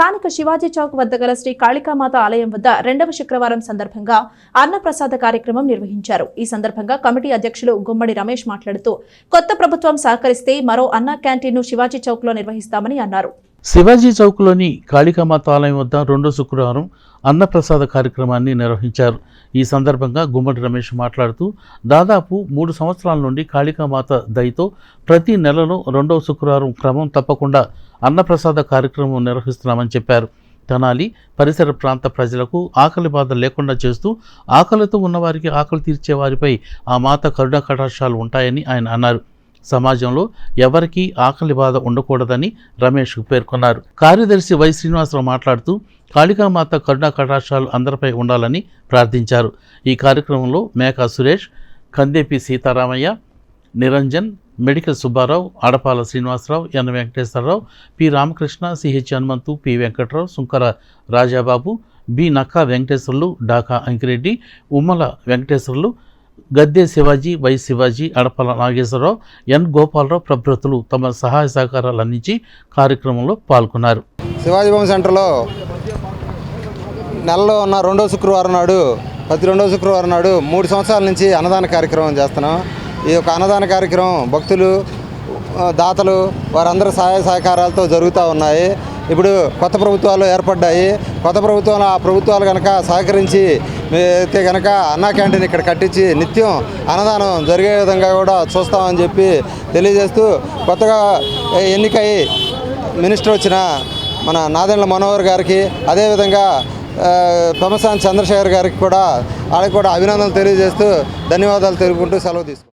స్థానిక శివాజీ చౌక్ వద్ద గల శ్రీ కాళికామాత ఆలయం వద్ద రెండవ శుక్రవారం సందర్భంగా అన్నప్రసాద కార్యక్రమం నిర్వహించారు. ఈ సందర్భంగా కమిటీ అధ్యక్షులు గుమ్మడి రమేష్ మాట్లాడుతూ కొత్త ప్రభుత్వం సహకరిస్తే మరో అన్న క్యాంటీన్ను శివాజీ చౌక్లో నిర్వహిస్తామని అన్నారు. శివాజీ చౌక్లోని కాళికామాత ఆలయం వద్ద రెండో శుక్రవారం అన్నప్రసాద కార్యక్రమాన్ని నిర్వహించారు. ఈ సందర్భంగా గుమ్మడి రమేష్ మాట్లాడుతూ దాదాపు మూడు సంవత్సరాల నుండి కాళికామాత దయతో ప్రతి నెలలో రెండవ శుక్రవారం క్రమం తప్పకుండా అన్నప్రసాద కార్యక్రమం నిర్వహిస్తున్నామని చెప్పారు. తెనాలి పరిసర ప్రాంత ప్రజలకు ఆకలి బాధ లేకుండా చేస్తూ ఆకలితో ఉన్నవారికి ఆకలి తీర్చే వారిపై ఆ మాత కరుణ కటాక్షాలు ఉంటాయని ఆయన అన్నారు. సమాజంలో ఎవరికీ ఆకలి బాధ ఉండకూడదని రమేష్ పేర్కొన్నారు. కార్యదర్శి వై శ్రీనివాసరావు మాట్లాడుతూ కాళికామాత కరుణా కటాక్షాలు అందరిపై ఉండాలని ప్రార్థించారు. ఈ కార్యక్రమంలో Meka Suresh Kandepi Seetharamaiah Niranjan medical Subbarao Adapala Srinivasarao N Venkateswararao P Ramakrishna CH Hanumanthu P Venkatrao Sunkara Rajababu B Nakka Venkateswarlu Daka Ankireddy Ummala Venkateswarlu Gadde Shivaji Y Shivaji Adapala Nageswararao N Gopalarao ప్రభృతులు తమ సహాయ సహకారాలు అందించి కార్యక్రమంలో పాల్గొన్నారు. శివాజీ భవన్ సెంటర్లో నెలలో ఉన్న రెండో శుక్రవారం నాడు ప్రతి రెండో శుక్రవారం నాడు మూడు సంవత్సరాల నుంచి అన్నదాన కార్యక్రమం చేస్తున్నాం. ఈ యొక్క అన్నదాన కార్యక్రమం భక్తులు దాతలు వారందరి సహాయ సహకారాలతో జరుగుతూ ఉన్నాయి. ఇప్పుడు కొత్త ప్రభుత్వాలు ఏర్పడ్డాయి. కొత్త ప్రభుత్వం ఆ ప్రభుత్వాలు కనుక సహకరించి అయితే కనుక అన్నా క్యాంటీన్ ఇక్కడ కట్టించి నిత్యం అన్నదానం జరిగే విధంగా కూడా చూస్తామని చెప్పి తెలియజేస్తూ కొత్తగా ఎన్నికై మినిస్టర్ వచ్చిన మన నాదెండ్ల మనోహర్ గారికి అదేవిధంగా ఆ, పెమసాని చంద్రశేఖర్ గారికి కూడా వాళ్ళకి కూడా అభినందనలు తెలియజేస్తూ ధన్యవాదాలు తెలుపుకుంటూ సెలవు తీసుకుంటాం